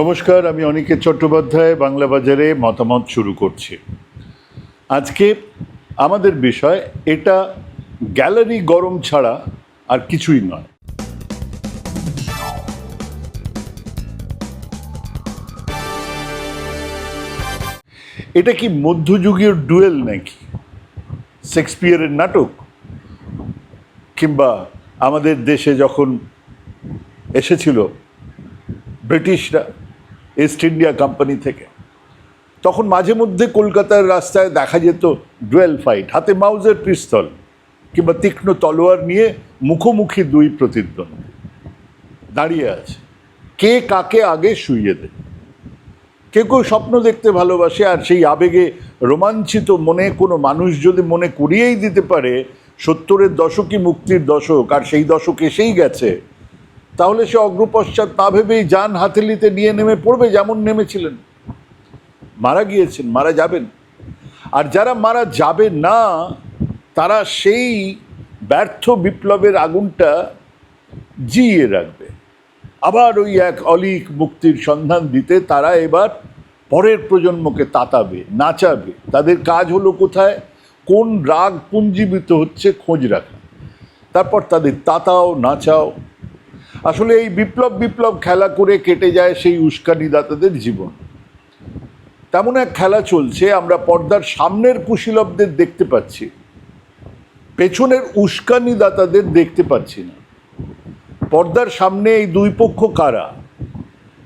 নমস্কার, আমি অনিকেত চট্টোপাধ্যায়, বাংলা বাজারে মতামত শুরু করছি। আজকে আমাদের বিষয়, এটা গ্যালারি গরম ছাড়া আর কিছুই নয়। এটা কি মধ্যযুগীয় ডুয়েল নাকি? শেক্সপিয়ারের নাটক? কিংবা আমাদের দেশে যখন এসেছিল ব্রিটিশরা ইস্ট ইন্ডিয়া কোম্পানি থেকে। তখন মাঝে মধ্যে কলকাতার রাস্তায় দেখা যেত ডুয়েল ফাইট, হাতে মাউজের পিস্তল কিংবা তীক্ষ্ণ তলোয়ার নিয়ে মুখোমুখি দুই প্রতিদ্বন্দ্বী। দাঁড়িয়ে আছে। কে কাকে আগে শুইয়ে দেয়। কেউ কেউ স্বপ্ন দেখতে ভালোবাসে আর সেই আবেগে রোমাঞ্চিত মনে কোনো মানুষ যদি মনে করিয়েই দিতে পারে, সত্তরের দশকই মুক্তির দশক আর সেই দশক এসেই গেছে। তাহলে সে অগ্রপশ্চাৎ তা ভেবেই যান হাতেলিতে নিয়ে নেমে পড়বে যেমন নেমেছিলেন। মারা গিয়েছেন, মারা যাবেন। আর যারা মারা যাবে না, তারা সেই ব্যর্থ বিপ্লবের আগুনটা জিয়ে রাখবে। আবার ওই এক অলিক মুক্তির সন্ধান দিতে তারা এবার পরের প্রজন্মকে তাতাবে, নাচাবে। তাদের কাজ হলো কোথায়? কোন রাগ পুঞ্জীবিত হচ্ছে খোঁজ রাখা। তারপর তাদের তাতাও, নাচাও আসলে এই বিপ্লব বিপ্লব খেলা করে কেটে যায় সেই উস্কানিদাতাদের জীবন। তেমন এক খেলা চলছে, আমরা পর্দার সামনের কুশীলবদের দেখতে পাচ্ছি। পেছনের উস্কানিদাতাদের দেখতে পাচ্ছি না। পর্দার সামনে এই দুই পক্ষ কারা?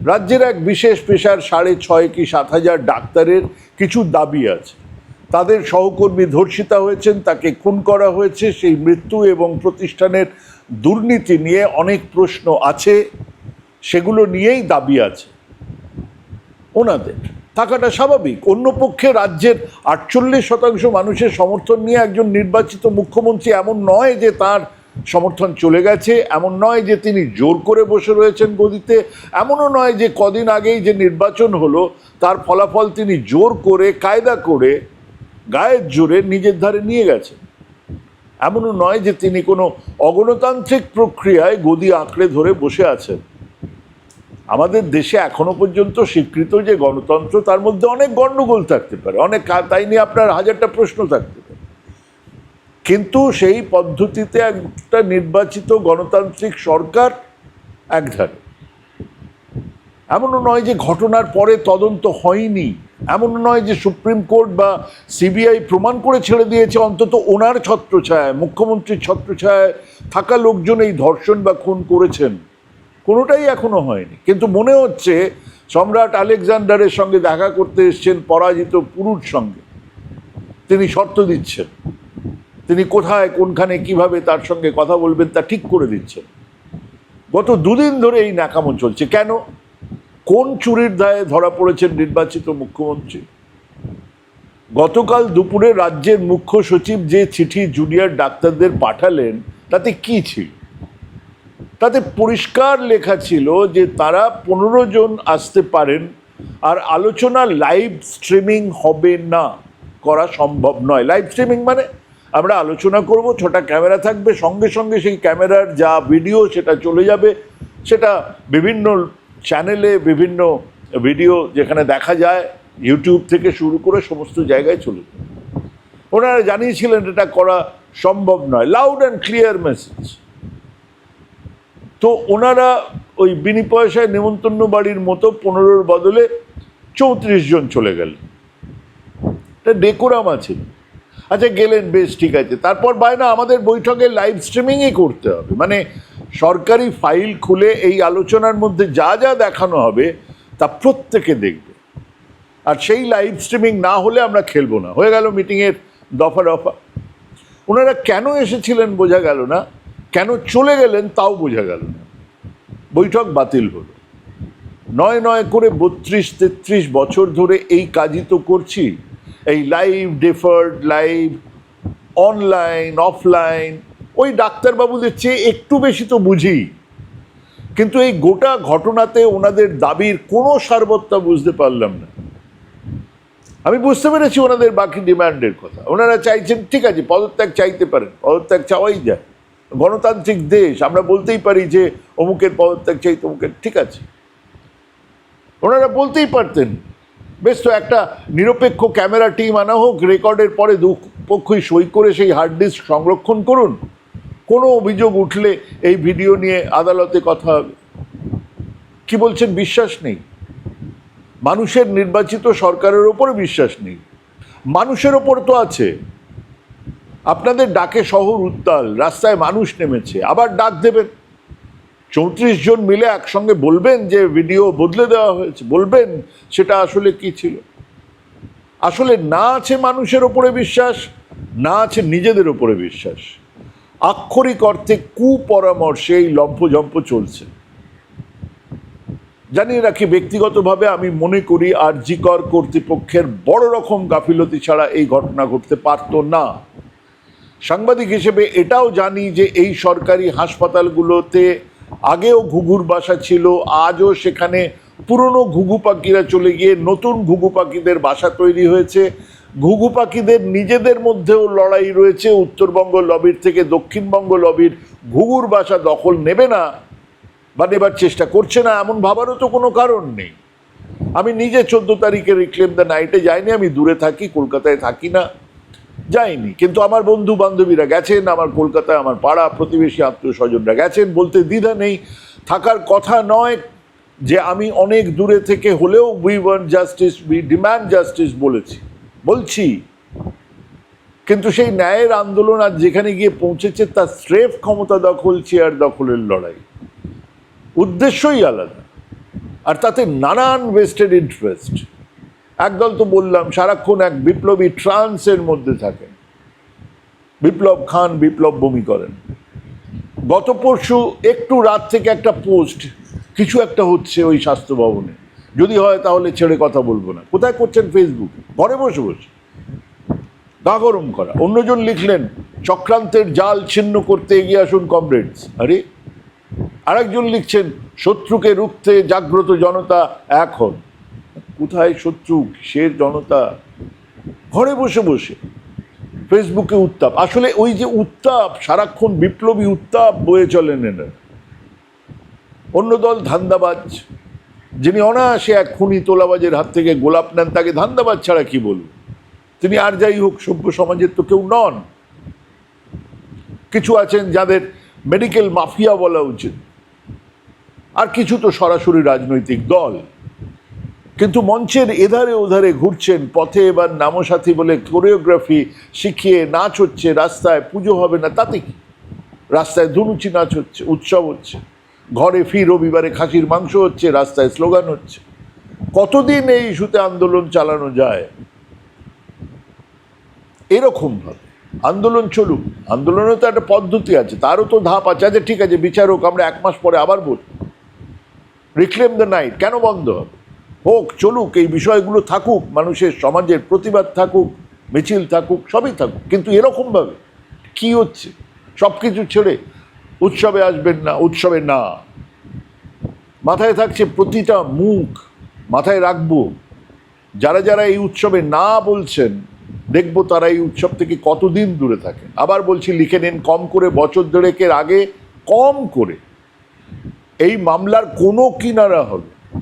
রাজ্যের এক বিশেষ পেশার সাড়ে ছয় কি সাত হাজার ডাক্তারের কিছু দাবি আছে। তাদের সহকর্মী ধর্ষিতা হয়েছেন, তাকে খুন করা হয়েছে, সেই মৃত্যু এবং প্রতিষ্ঠানের দুর্নীতি নিয়ে অনেক প্রশ্ন আছে, সেগুলো নিয়েই দাবি আছে ওনাদের। থাকাটা স্বাভাবিক। অন্য পক্ষে রাজ্যের আটচল্লিশ শতাংশ মানুষের সমর্থন নিয়ে একজন নির্বাচিত মুখ্যমন্ত্রী এমন নয় যে তার সমর্থন চলে গেছে, এমন নয় যে তিনি জোর করে বসে রয়েছেন গদিতে, এমনও নয় যে কদিন আগেই যে নির্বাচন হলো, তার ফলাফল তিনি জোর করে, কায়দা করে, গায়ের জোরে নিজের ধারে নিয়ে গেছেন। এমনও নয় যে তিনি কোনো অগণতান্ত্রিক প্রক্রিয়ায় গদি আঁকড়ে ধরে বসে আছেন। আমাদের দেশে এখনও পর্যন্ত স্বীকৃত যে গণতন্ত্র, তার মধ্যে অনেক গণ্ডগোল থাকতে পারে। অনেক তাই নিয়ে আপনার হাজারটা প্রশ্ন থাকতে পারে। কিন্তু সেই পদ্ধতিতে একটা নির্বাচিত গণতান্ত্রিক সরকার একধারে। এমনও নয় যে ঘটনার পরে তদন্ত হয়নি। এমনও নয় যে সুপ্রিম কোর্ট বা সিবিআই প্রমাণ করে ছেড়ে দিয়েছে, অন্তত ওনার ছত্রছায়ায়, মুখ্যমন্ত্রীর ছত্রছায়ায় থাকা লোকজন এই ধর্ষণ বা খুন করেছেন। কোনোটাই এখনও হয়নি। কিন্তু মনে হচ্ছে সম্রাট আলেকজান্ডারের সঙ্গে দেখা করতে এসছেন পরাজিত পুরুষ সঙ্গে। তিনি শর্ত দিচ্ছেন। তিনি কোথায়, কোনখানে, কীভাবে তার সঙ্গে কথা বলবেন তা ঠিক করে দিচ্ছেন। গত দুদিন ধরে এই নাকামো চলছে। কেন? কোন চুরির দায়ে ধরা পড়েছেন নির্বাচিত মুখ্যমন্ত্রী? গতকাল দুপুরে রাজ্যের মুখ্য সচিব যে চিঠি জুনিয়র ডাক্তারদের পাঠালেন, তাতে কি ছিল? তাতে পরিষ্কার লেখা ছিল যে তারা পনেরো জন আসতে পারেন আর আলোচনা লাইভ স্ট্রিমিং হবে না, করা সম্ভব নয়। লাইভ স্ট্রিমিং মানে আমরা আলোচনা করব, ছটা ক্যামেরা থাকবে, সঙ্গে সঙ্গে সেই ক্যামেরার যা ভিডিও সেটা চলে যাবে, সেটা বিভিন্ন চ্যানেলে বিভিন্ন ভিডিও যেখানে দেখা যায় ইউটিউব থেকে শুরু করে সমস্ত জায়গায় চলে ওনারা জানিয়েছিলেন এটা করা সম্ভব নয়। লাউড অ্যান্ড ক্লিয়ার মেসেজ তো ওনারা ওই বিনি পয়সায় নেমন্তন্ন বাড়ির মতো পনেরোর বদলে চৌত্রিশ জন চলে গেলেন। এটা ডেকোরাম আছে। আচ্ছা গেলেন, বেশ, ঠিক আছে। তারপর বায়না আমাদের বৈঠকে লাইভ স্ট্রিমিংই করতে হবে। মানে সরকারি ফাইল খুলে এই আলোচনার মধ্যে যা যা দেখানো হবে তা প্রত্যেকে দেখবে। আর সেই লাইভ স্ট্রিমিং না হলে আমরা খেলব না। হয়ে গেল মিটিংয়ের দফা দফা। ওনারা কেন এসেছিলেন বোঝা গেল না। কেন চলে গেলেন তাও বোঝা গেল না। বৈঠক বাতিল হলো। নয় নয় করে বত্রিশ, তেত্রিশ বছর ধরে এই কাজই তো করছি। এই live deferred live online offline ওই ডাক্তারবাবুদের চেয়ে একটু বেশি তো বুঝি। কিন্তু এই গোটা ঘটনাতে ওনাদের দাবির কোনো সারবত্তা বুঝতে পারলাম না। আমি বুঝতে পেরেছি ওনাদের বাকি ডিমান্ডের কথা। ওনারা চাইছেন, ঠিক আছে, পদত্যাগ চাইতে পারেন, পদত্যাগ চাওয়াই যায়। গণতান্ত্রিক দেশ, আমরা বলতেই পারি যে অমুকের পদত্যাগ চাই, তমুকের, ঠিক আছে। ওনারা বলতেই পারতেন, বেশ তো একটা নিরপেক্ষ ক্যামেরা টিম আনা হোক, রেকর্ডের পরে দু পক্ষই সই করে সেই হার্ড ডিস্ক সংরক্ষণ করুন। কোনো অভিযোগ উঠলে এই ভিডিও নিয়ে আদালতে কথা হবে। কি বলছেন? বিশ্বাস নেই। মানুষের নির্বাচিত সরকারের ওপরে বিশ্বাস নেই। মানুষের ওপর তো আছে। আপনাদের ডাকে শহর উত্তাল, রাস্তায় মানুষ নেমেছে, আবার ডাক দেবেন। চৌত্রিশ জন মিলে একসঙ্গে বলবেন যে ভিডিও বদলে দেওয়া হয়েছে, বলবেন সেটা আসলে কি ছিল? আসলে না আছে মানুষের ওপরে বিশ্বাস, না আছে নিজেদের ওপরে বিশ্বাস। আক্ষরিক অর্থে কুপরামর্শে এই লম্ফঝম্প চলছে। জানিয়ে রাখি, ব্যক্তিগতভাবে আমি মনে করি আর জিকর কর্তৃপক্ষের বড় রকম গাফিলতি ছাড়া এই ঘটনা ঘটতে পারতো না। সাংবাদিক হিসেবে এটাও জানি যে এই সরকারি হাসপাতালগুলোতে আগেও ঘুঘুর বাসা ছিল, আজও সেখানে পুরনো ঘুঘু পাখিরা চলে গিয়ে নতুন ঘুঘু পাখিদের বাসা তৈরি হয়েছে। ঘুঘু পাখিদের নিজেদের মধ্যেও লড়াই রয়েছে। উত্তরবঙ্গ লবির থেকে দক্ষিণবঙ্গ লবির ঘুঘুর বাসা দখল নেবে না বা নেবার চেষ্টা করছে না, এমন ভাবারও তো কোনো কারণ নেই। আমি নিজে চোদ্দ তারিখে রিক্লেম দ্য নাইটে যাইনি, আমি দূরে থাকি, কলকাতায় থাকি না, যাইনি। কিন্তু আমার বন্ধু বান্ধবীরা গেছেন, আমার কলকাতায় আমার পাড়া প্রতিবেশী আত্মীয় স্বজনরা গেছেন, বলতে দ্বিধা নেই। থাকার কথা নয় যে আমি অনেক দূরে থেকে হলেও we want justice we demand justice বলেছি। বলছি, কিন্তু সেই ন্যায়ের আন্দোলন আজ যেখানে গিয়ে পৌঁছেছে তার স্রেফ ক্ষমতা দখল, চেয়ার দখলের লড়াই। উদ্দেশ্যই আলাদা। আর তাতে নানান ওয়েস্টেড ইন্টারেস্ট একদল তো বললাম, সারাক্ষণ এক বিপ্লবী ট্রান্সের মধ্যে থাকেন। বিপ্লব খান, বিপ্লব বমি করেন। গত পরশু একটু রাত থেকে একটা পোস্ট, কিছু একটা হচ্ছে ওই স্বাস্থ্য ভবনে। যদি হয় তাহলে ছেড়ে কথা বলব না। কোথায় করছেন ফেসবুক ঘরে বসে বসে। গা গরম করা। অন্যজন লিখলেন, চক্রান্তের জাল ছিন্ন করতে এগিয়ে আসুন কমরেডস আরে, আরেকজন লিখছেন, শত্রুকে রুখতে জাগ্রত জনতা এখন কোথায় শত্রু? কিসের জনতা? ঘরে বসে বসে। ফেসবুকে উত্তাপ। আসলে ওই যে উত্তাপ, সারাক্ষণ বিপ্লবী উত্তাপ বয়ে চলেন এনারা অন্য দল ধান্দাবাজ। যিনি অনায়াসে এক খুনি তোলাবাজের হাত থেকে গোলাপ নেন, তাকে ধান্দাবাজ ছাড়া কি বলব তিনি আর যাই হোক, সভ্য সমাজের তো কেউ নন। কিছু আছেন যাদের মেডিকেল মাফিয়া বলা উচিত। আর কিছু তো সরাসরি রাজনৈতিক দল। কিন্তু মঞ্চের এধারে ওধারে ঘুরছেন, পথে এবার নামসাথী বলে কোরিওগ্রাফি শিখিয়ে নাচ হচ্ছে, রাস্তায় পুজো হবে না, তাতে কি? রাস্তায় ধনুচি নাচ হচ্ছে, উৎসব হচ্ছে। ঘরে ফি রবিবারে খাসির মাংস হচ্ছে, রাস্তায় স্লোগান হচ্ছে। কতদিন এই ইস্যুতে আন্দোলন চালানো যায়? এরকম ভাবে আন্দোলন চলুক। আন্দোলনের তো একটা পদ্ধতি আছে, তারও তো ধাপ আছে। আচ্ছা ঠিক আছে, বিচারক, আমরা এক মাস পরে আবার বল। রিক্লেম দ্য নাইট কেন বন্ধ হবে? হোক, চলুক, এই বিষয়গুলো থাকুক, মানুষের সমাজের প্রতিবাদ থাকুক, মিছিল থাকুক, সবই থাকুক। কিন্তু এরকমভাবে কি হচ্ছে? সব কিছু ছেড়ে উৎসবে আসবেন না, উৎসবে না। মাথায় থাকছে প্রতিটা মুখ মাথায় রাখব। যারা যারা এই উৎসবে না বলছেন, দেখব তারা এই উৎসব থেকে কতদিন দূরে থাকেন। আবার বলছি, লিখে নিন, কম করে বছর দেড়েকের আগে কম করে। এই মামলার কোনো কিনারা হবে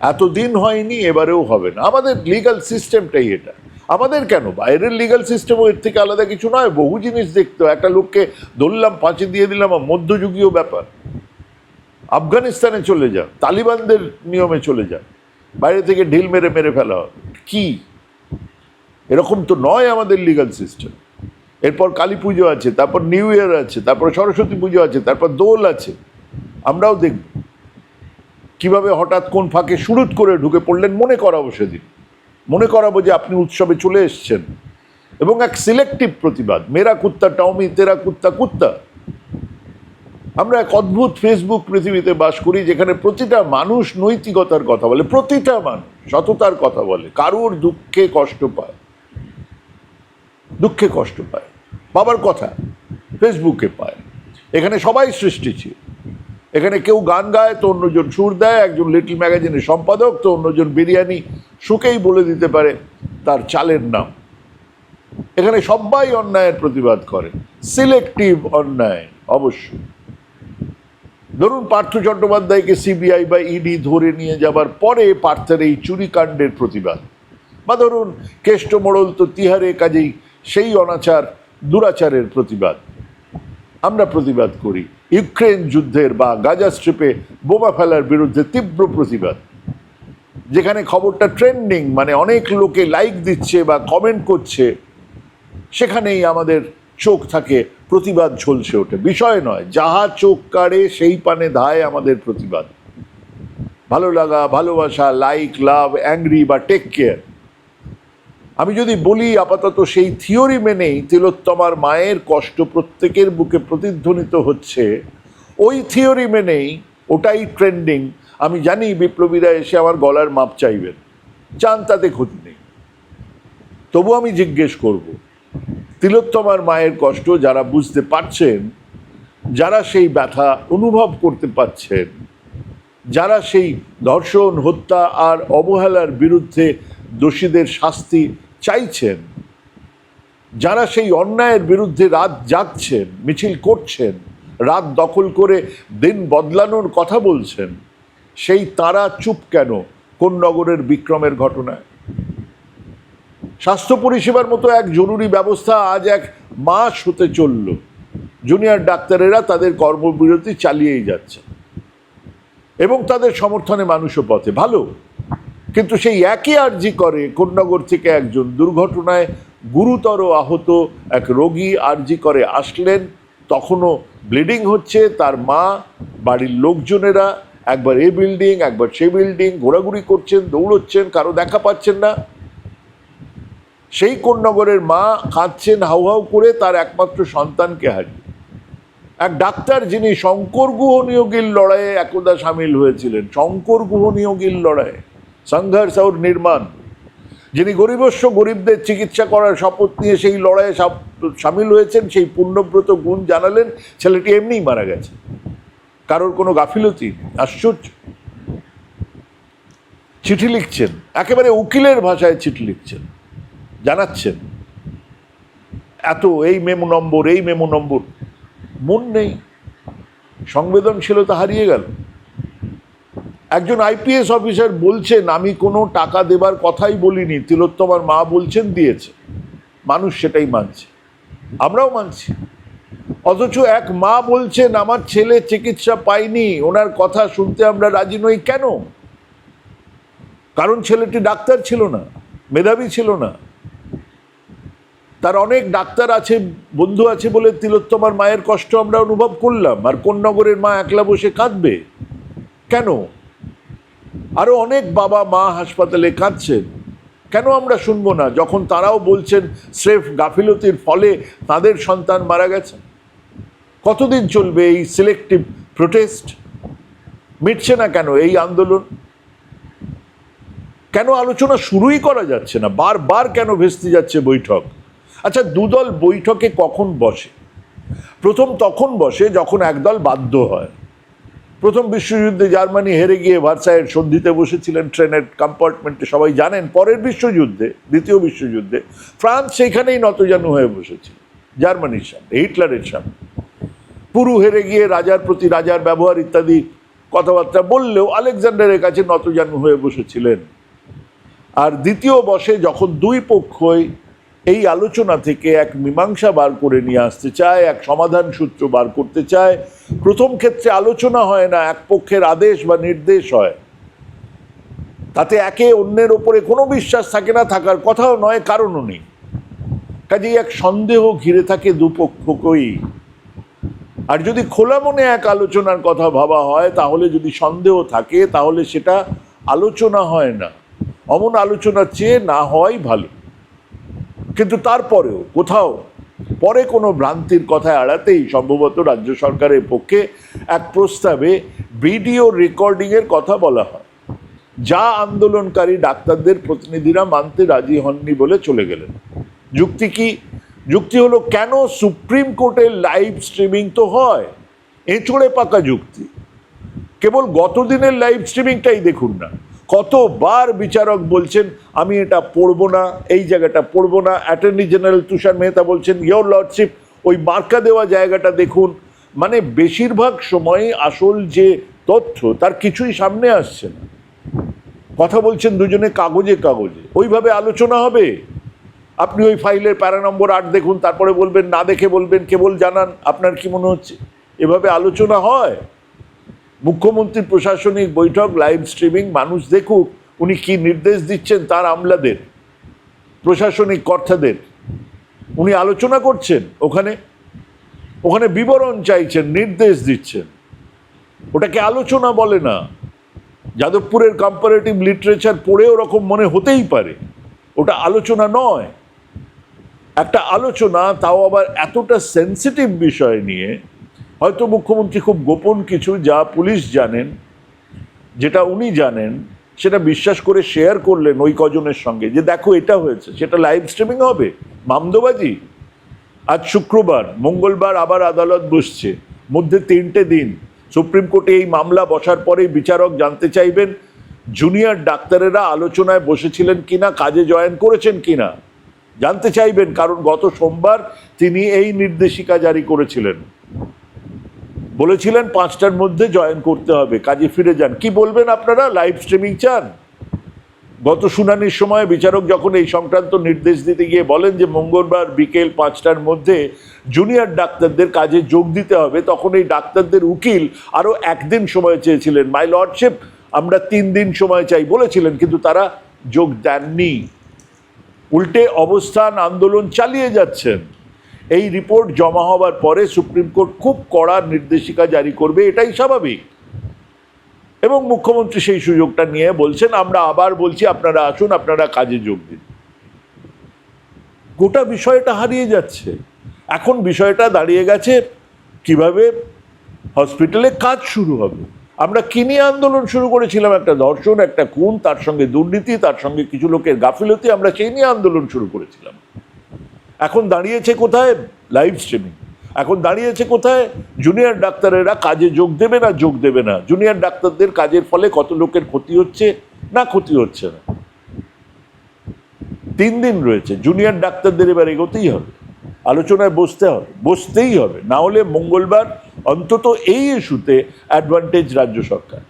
এতদিন হয়নি, এবারেও হবে না। আমাদের লিগাল সিস্টেমটাই এটা। আমাদের কেন? বাইরের লিগাল সিস্টেমও এর থেকে আলাদা কিছু নয়, বহু জিনিস দেখতে একটা লোককে ধরলাম পাঁচে দিয়ে দিলাম মধ্যযুগীয় ব্যাপার। আফগানিস্তানে চলে যান তালিবানদের নিয়মে চলে যান বাইরে থেকে ঢিল মেরে মেরে ফেলা কি? এরকম তো নয় আমাদের লিগাল সিস্টেম এরপর কালী পুজো আছে, তারপর নিউ ইয়ার আছে, তারপর সরস্বতী পুজো আছে, তারপর দোল আছে। আমরাও দেখব। কীভাবে হঠাৎ কোন ফাঁকে শুরুত করে ঢুকে পড়লেন মনে করাবো সেদিন। মনে করাবো যে আপনি উৎসবে চলে এসছেন। এবং এক সিলেক্টিভ প্রতিবাদ, মেরা কুত্তা টমি, তেরা কুত্তা কুত্তা। আমরা এক অদ্ভুত ফেসবুক পৃথিবীতে বাস করি যেখানে প্রতিটা মানুষ নৈতিকতার কথা বলে, প্রতিটা মানুষ সততার কথা বলে, কারোর দুঃখে কষ্ট পায়। দুঃখে কষ্ট পায়। বাবার কথা ফেসবুকে পায়। এখানে সবাই সৃষ্টি ছিল। এখানে কেউ গান গায়, তো অন্যজন সুর দেয়, একজন লিটল ম্যাগাজিনের সম্পাদক, তো অন্যজন বিরিয়ানি সুখেই বলে দিতে পারে তার চালের নাম। এখানে সবাই অন্যায়ের প্রতিবাদ করে সিলেক্টিভ অন্যায়, অবশ্যই। ধরুন পার্থ চট্টোপাধ্যায়কে সিবিআই বা ইডি ধরে নিয়ে যাবার পরে পার্থের এই চুরিকাণ্ডের প্রতিবাদ। বা ধরুন কেষ্ট মোড়ল তো তিহারে কাজেই সেই অনাচার, দুরাচারের প্রতিবাদ। আমরা প্রতিবাদ করি। ইউক্রেন যুদ্ধের বা গাজা স্ট্রিপে বোমা ফেলার বিরুদ্ধে তীব্র প্রতিবাদ। যেখানে খবরটা ট্রেন্ডিং মানে অনেক লোকে লাইক দিচ্ছে বা কমেন্ট করছে, সেখানেই আমাদের চোখ থাকে, প্রতিবাদ ঝলসে ওঠে। বিষয় নয়, যাহা চোখ কাড়ে, সেই পানে ধায় আমাদের প্রতিবাদ। ভালো লাগা, ভালোবাসা লাইক লাভ অ্যাংরি বা টেক কেয়ার আমি যদি বলি আপাতত সেই থিওরি মেনেই তিলোত্তমার মায়ের কষ্ট প্রত্যেকের বুকে প্রতিধ্বনিত হচ্ছে, ওই থিওরি মেনেই ওটাই ট্রেন্ডিং। আমি জানি বিপ্লবীরা এসে আমার গলার মাপ চাইবেন। চান তাতে ক্ষতি নেই। তবু আমি জিজ্ঞেস করব, তিলোত্তমার মায়ের কষ্ট যারা বুঝতে পারছেন, যারা সেই ব্যথা অনুভব করতে পারছেন, যারা সেই ধর্ষণ, হত্যা আর অবহেলার বিরুদ্ধে দোষীদের শাস্তি চাইছেন, যারা সেই অন্যায়ের বিরুদ্ধে রাত জাগছেন, মিছিল করছেন, রাত দখল করে দিন বদলানোর কথা বলছেন, সেই তারা চুপ কেন কোন নগরের বিক্রমের ঘটনায়? স্বাস্থ্য পরিষেবার মতো এক জরুরি ব্যবস্থা আজ এক মাস হতে চলল। জুনিয়র ডাক্তারেরা তাদের কর্মবিরতি চালিয়েই যাচ্ছে এবং তাদের সমর্থনে মানুষও পথে। ভালো? কিন্তু সেই একই আর্জি করে কোন্নগর থেকে একজন দুর্ঘটনায় গুরুতর আহত এক রোগী আর্জি করে আসলেন। তখনও ব্লিডিং হচ্ছে, তার মা, বাড়ির লোকজনেরা একবার এই বিল্ডিং, একবার সে বিল্ডিং, ঘোরাঘুরি করছেন, দৌড়চ্ছেন, কারও দেখা পাচ্ছেন না। সেই কোন্নগরের মা কাঁদছেন, হাউ হাউ করে তার একমাত্র সন্তানকে হারিয়ে। এক ডাক্তার যিনি শঙ্কর গুহ নিয়োগীর লড়াইয়ে একদা সামিল হয়েছিলেন, শঙ্কর গুহ নিয়োগীর লড়াইয়ে। সংঘর্ষ আর নির্মাণ। যিনি গরিবস্ব গরিবদের চিকিৎসা করার শপথ নিয়ে সেই লড়াইয়ে সামিল হয়েছেন, সেই পুণ্যব্রত গুণ জানালেন, ছেলেটি এমনিই মারা গেছে। কারোর কোনো গাফিলতি। আশ্চর্য। চিঠি লিখছেন, একেবারে উকিলের ভাষায় চিঠি লিখছেন, জানাচ্ছেন। এত, এই মেমো নম্বর, এই মেমো নম্বর, মন নেই। সংবেদনশীলতা হারিয়ে গেল। একজন আইপিএস অফিসার বলছেন, আমি কোনো টাকা দেবার কথাই বলিনি, তিলোত্তমার মা বলছেন দিয়েছে। মানুষ সেটাই মানছে। আমরাও মানছি। অথচ এক মা বলছেন, আমার ছেলে চিকিৎসা পায়নি, ওনার কথা শুনতে আমরা রাজি নই কেন? কারণ ছেলেটি ডাক্তার ছিল না, মেধাবী ছিল না। তার অনেক ডাক্তার আছে, বন্ধু আছে বলে তিলোত্তমার মায়ের কষ্ট আমরা অনুভব করলাম। আর কোন নগরের মা একলা বসে কাঁদবে। কেন? আরও অনেক বাবা মা হাসপাতালে কাঁদছেন। কেন আমরা শুনব না? যখন তারাও বলছেন স্রেফ গাফিলতির ফলে তাদের সন্তান মারা গেছে। কতদিন চলবে এই সিলেক্টিভ প্রোটেস্ট মিটছে না কেন এই আন্দোলন? কেন আলোচনা শুরুই করা যাচ্ছে না? বারবার কেন ভেস্তে যাচ্ছে বৈঠক? আচ্ছা দুদল বৈঠকে কখন বসে? প্রথম তখন বসে যখন একদল বাধ্য হয়। প্রথম বিশ্বযুদ্ধে জার্মানি হেরে গিয়ে ভার্সাইয়ের সন্ধিতে বসেছিলেন ট্রেনের কম্পার্টমেন্টে সবাই জানেন, পরের বিশ্বযুদ্ধে, দ্বিতীয় বিশ্বযুদ্ধে, ফ্রান্স সেখানেই নতজানু হয়ে বসেছিল জার্মানির সামনে, হিটলারের সামনে। পুরু হেরে গিয়ে রাজার প্রতি রাজার ব্যবহার ইত্যাদি কথাবার্তা বললেও আলেকজান্ডারের কাছে নতজানু হয়ে বসেছিলেন। আর দ্বিতীয় বসে যখন দুই পক্ষই এই আলোচনা থেকে এক মীমাংসা বার করে নিয়ে আসতে চায়, এক সমাধান সূত্র বার করতে চায়। প্রথম ক্ষেত্রে আলোচনা হয় না, এক পক্ষের আদেশ বা নির্দেশ হয়। তাতে একে অন্যের ওপরে কোনো বিশ্বাস থাকে না, থাকার কথাও নয়, কারণও নেই। কাজেই এক সন্দেহ ঘিরে থাকে দুপক্ষকেই। আর যদি খোলা মনে এক আলোচনার কথা ভাবা হয়, তাহলে যদি সন্দেহ থাকে, তাহলে সেটা আলোচনা হয় না। অমন আলোচনার চেয়ে না হওয়াই ভালো। কিন্তু তারপরেও কোথাও পরে কোনো ভ্রান্তির কথা এড়াতেই সম্ভবত রাজ্য সরকারের পক্ষে এক প্রস্তাবে ভিডিও রেকর্ডিংয়ের কথা বলা হয়। যা আন্দোলনকারী ডাক্তারদের প্রতিনিধিরা মানতে রাজি হননি বলে চলে গেলেন। যুক্তি কি? যুক্তি হলো, কেন সুপ্রিম কোর্টের লাইভ স্ট্রিমিং তো হয়? এঁচড়ে পাকা যুক্তি। কেবল গত দিনের লাইভ স্ট্রিমিংটাই দেখুন না। কতবার বিচারক বলছেন, আমি এটা পড়ব না, এই জায়গাটা পড়ব না। অ্যাটর্নি জেনারেল তুষার মেহতা বলছেন ইয়োর লর্ডশিপ ওই মার্কা দেওয়া জায়গাটা দেখুন। মানে বেশিরভাগ সময় আসল যে তথ্য, তার কিছুই সামনে আসছে না। কথা বলছেন দুজনে কাগজে কাগজে। ওইভাবে আলোচনা হবে? আপনি ওই ফাইলের প্যারা নম্বর আট দেখুন, তারপরে বলবেন, না দেখে বলবেন, কেবল জানান, আপনার কি মনে হচ্ছে? এভাবে আলোচনা হয়? মুখ্যমন্ত্রীর প্রশাসনিক বৈঠক লাইভ স্ট্রিমিং মানুষ দেখুক উনি কি নির্দেশ দিচ্ছেন তার আমলাদের, প্রশাসনিক কর্তাদের। উনি আলোচনা করছেন ওখানে ওখানে বিবরণ চাইছেন, নির্দেশ দিচ্ছেন। ওটাকে আলোচনা বলে না। যাদবপুরের কম্পারেটিভ লিটারেচার পড়ে ওরকম মনে হতেই পারে। ওটা আলোচনা নয়। একটা আলোচনা, তাও আবার এতটা সেন্সিটিভ বিষয় নিয়ে হয়তো মুখ্যমন্ত্রী খুব গোপন কিছু যা পুলিশ জানেন, যেটা উনি জানেন, সেটা বিশ্বাস করে শেয়ার করলেন ওই কজনের সঙ্গে, যে দেখো এটা হয়েছে, সেটা লাইভ স্ট্রিমিং হবে মামদোবাজি আজ শুক্রবার, মঙ্গলবার আবার আদালত বসছে, মধ্যে তিনটে দিন, সুপ্রিম কোর্টে এই মামলা বসার পরেই বিচারক জানতে চাইবেন জুনিয়র ডাক্তারেরা আলোচনায় বসেছিলেন কিনা, কাজে জয়েন করেছেন কিনা, জানতে চাইবেন, কারণ গত সোমবার তিনি এই নির্দেশিকা জারি করেছিলেন। বলেছিলেন পাঁচটার মধ্যে জয়েন করতে হবে, কাজে ফিরে যান। কি বলবেন আপনারা? লাইভ স্ট্রিমিং চান? গত শুনানির সময় বিচারক যখন এই সংক্রান্ত নির্দেশ দিতে গিয়ে বলেন যে মঙ্গলবার বিকেল পাঁচটার মধ্যে জুনিয়র ডাক্তারদের কাজে যোগ দিতে হবে, তখন এই ডাক্তারদের উকিল আরও একদিন সময় চেয়েছিলেন। মাই লর্ডশিপ আমরা তিন দিন সময় চাই, বলেছিলেন, কিন্তু তারা যোগ দেননি। উল্টে অবস্থান আন্দোলন চালিয়ে যাচ্ছেন। এই রিপোর্ট জমা হওয়ার পরে সুপ্রিম কোর্ট খুব কড়া নির্দেশিকা জারি করবে, এটাই স্বাভাবিক। এবং মুখ্যমন্ত্রী সেই সুযোগটা নিয়ে বলছেন, আমরা আবার বলছি, আপনারা আসুন, আপনারা কাজে যোগ দিন। গোটা বিষয়টা হারিয়ে যাচ্ছে। এখন বিষয়টা দাঁড়িয়ে গেছে, কীভাবে হসপিটালে কাজ শুরু হবে? আমরা কিনি আন্দোলন শুরু করেছিলাম? একটা ধর্ষণ, একটা খুন, তার সঙ্গে দুর্নীতি, তার সঙ্গে কিছু লোকের গাফিলতি, আমরা সেই নিয়ে আন্দোলন শুরু করেছিলাম। এখন দাঁড়িয়েছে কোথায়? লাইভ স্ট্রিমিং এখন দাঁড়িয়েছে কোথায়? জুনিয়র ডাক্তারেরা কাজে যোগ দেবে না যোগ দেবে না? জুনিয়র ডাক্তারদের কাজের ফলে কত লোকের ক্ষতি হচ্ছে না ক্ষতি হচ্ছে না? তিন দিন রয়েছে। জুনিয়র ডাক্তারদের এবার এগোতেই হবে। আলোচনায় বসতে হবে। বসতেই হবে। না হলে মঙ্গলবার অন্তত এই ইস্যুতে অ্যাডভান্টেজ রাজ্য সরকার।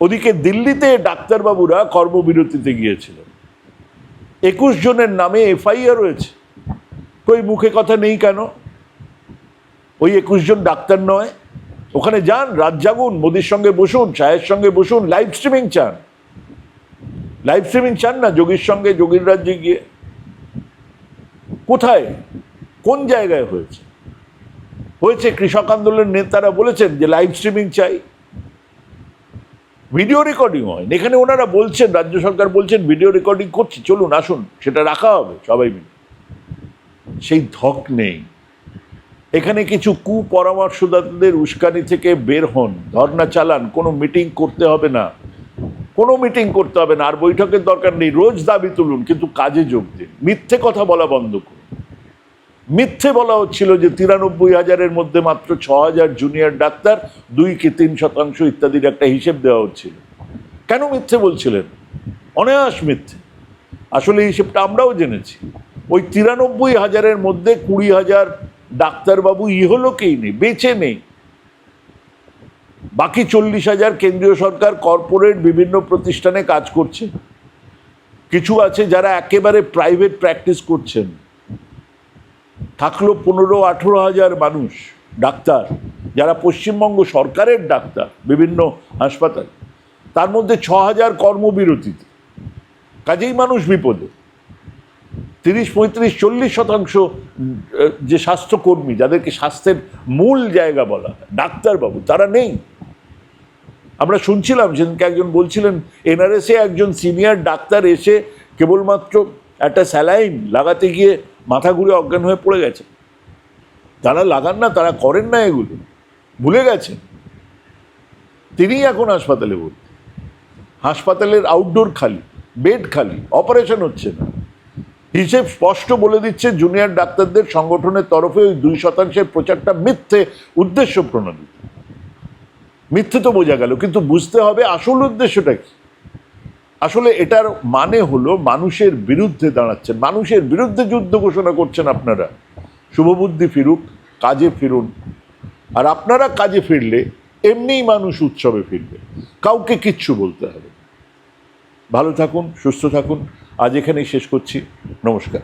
ওদিকে দিল্লিতে ডাক্তারবাবুরা কর্মবিরতিতে গিয়েছিলেন একুশ জনের নামে এফআইআর রয়েছে। কই মুখে কথা নেই কেন? ওই একুশ জন ডাক্তার নয়। ওখানে যান, রাত জাগুন, মোদির সঙ্গে বসুন চায়ের সঙ্গে বসুন লাইভ স্ট্রিমিং চান। লাইভ স্ট্রিমিং চান না, যোগীর সঙ্গে, যোগীর রাজ্যে গিয়ে। কোথায়? কোন জায়গায় হয়েছে? হয়েছে কৃষক আন্দোলনের নেতারা বলেছেন যে লাইভ স্ট্রিমিং চাই। ভিডিও রেকর্ডিং হয়। এখানে ওনারা বলছেন, রাজ্য সরকার বলছেন, ভিডিও রেকর্ডিং করছি, চলুন, আসুন, সেটা রাখা হবে সবাই মিলে। সেই ধক নেই। এখানে কিছু কুপরামর্শদাতাদের উস্কানি থেকে বের হন, ধর্না চালান, কোনো মিটিং করতে হবে না। কোনো মিটিং করতে হবে না, আর বৈঠকের দরকার নেই, রোজ দাবি তুলুন, কিন্তু কাজে যোগ দিন। মিথ্যে কথা বলা বন্ধ করুন। মিথ্যে বলা হচ্ছিল যে তিরানব্বই হাজারের মধ্যে মাত্র ছ হাজার জুনিয়র ডাক্তার, দুই কি তিন শতাংশ ইত্যাদির একটা হিসেব দেওয়া হচ্ছিল। কেন মিথ্যে বলছিলেন? অনায়াস মিথ্যে। আসলে হিসেবটা আমরাও জেনেছি। ওই তিরানব্বই হাজারের মধ্যে কুড়ি হাজার ডাক্তারবাবু ইহলোকেই নেই, বেঁচে নেই। বাকি চল্লিশ হাজার কেন্দ্রীয় সরকার, কর্পোরেট, বিভিন্ন প্রতিষ্ঠানে কাজ করছে। কিছু আছে যারা একেবারে প্রাইভেট প্র্যাকটিস করছেন। থাকল পনেরো, আঠেরো হাজার মানুষ, ডাক্তার, যারা পশ্চিমবঙ্গ সরকারের ডাক্তার, বিভিন্ন হাসপাতাল। তার মধ্যে ছ হাজার কর্মবিরতিতে। কাজেই মানুষ বিপদে। তিরিশ, পঁয়ত্রিশ, চল্লিশ শতাংশ যে স্বাস্থ্যকর্মী, যাদেরকে স্বাস্থ্যের মূল জায়গা বলা ডাক্তারবাবু, তারা নেই। আমরা শুনছিলাম, সেদিনকে একজন বলছিলেন, এনআরএসে একজন সিনিয়র ডাক্তার এসে কেবলমাত্র একটা স্যালাইন লাগাতে গিয়ে মাথা ঘুরে অজ্ঞান হয়ে পড়ে গেছে। তারা লাগান না, তারা করেন না এগুলো। ভুলে গেছেন। তিনিই এখন হাসপাতালে ভর্তি। হাসপাতালের আউটডোর খালি বেড খালি অপারেশন হচ্ছে না। হিসেব স্পষ্ট বলে দিচ্ছে জুনিয়র ডাক্তারদের সংগঠনের তরফে ওই দুই শতাংশের প্রচারটা মিথ্যে উদ্দেশ্য প্রণোদিত। মিথ্যে তো বোঝা গেল, কিন্তু বুঝতে হবে আসল উদ্দেশ্যটা কি। আসলে এটার মানে হলো মানুষের বিরুদ্ধে দাঁড়াচ্ছেন। মানুষের বিরুদ্ধে যুদ্ধ ঘোষণা করছেন আপনারা। শুভবুদ্ধি ফিরুক, কাজে ফিরুন। আর আপনারা কাজে ফিরলে এমনিই মানুষ উৎসবে ফিরবে। কাউকে কিচ্ছু বলতে হবে ভালো থাকুন, সুস্থ থাকুন। আজ এখানেই শেষ করছি। নমস্কার।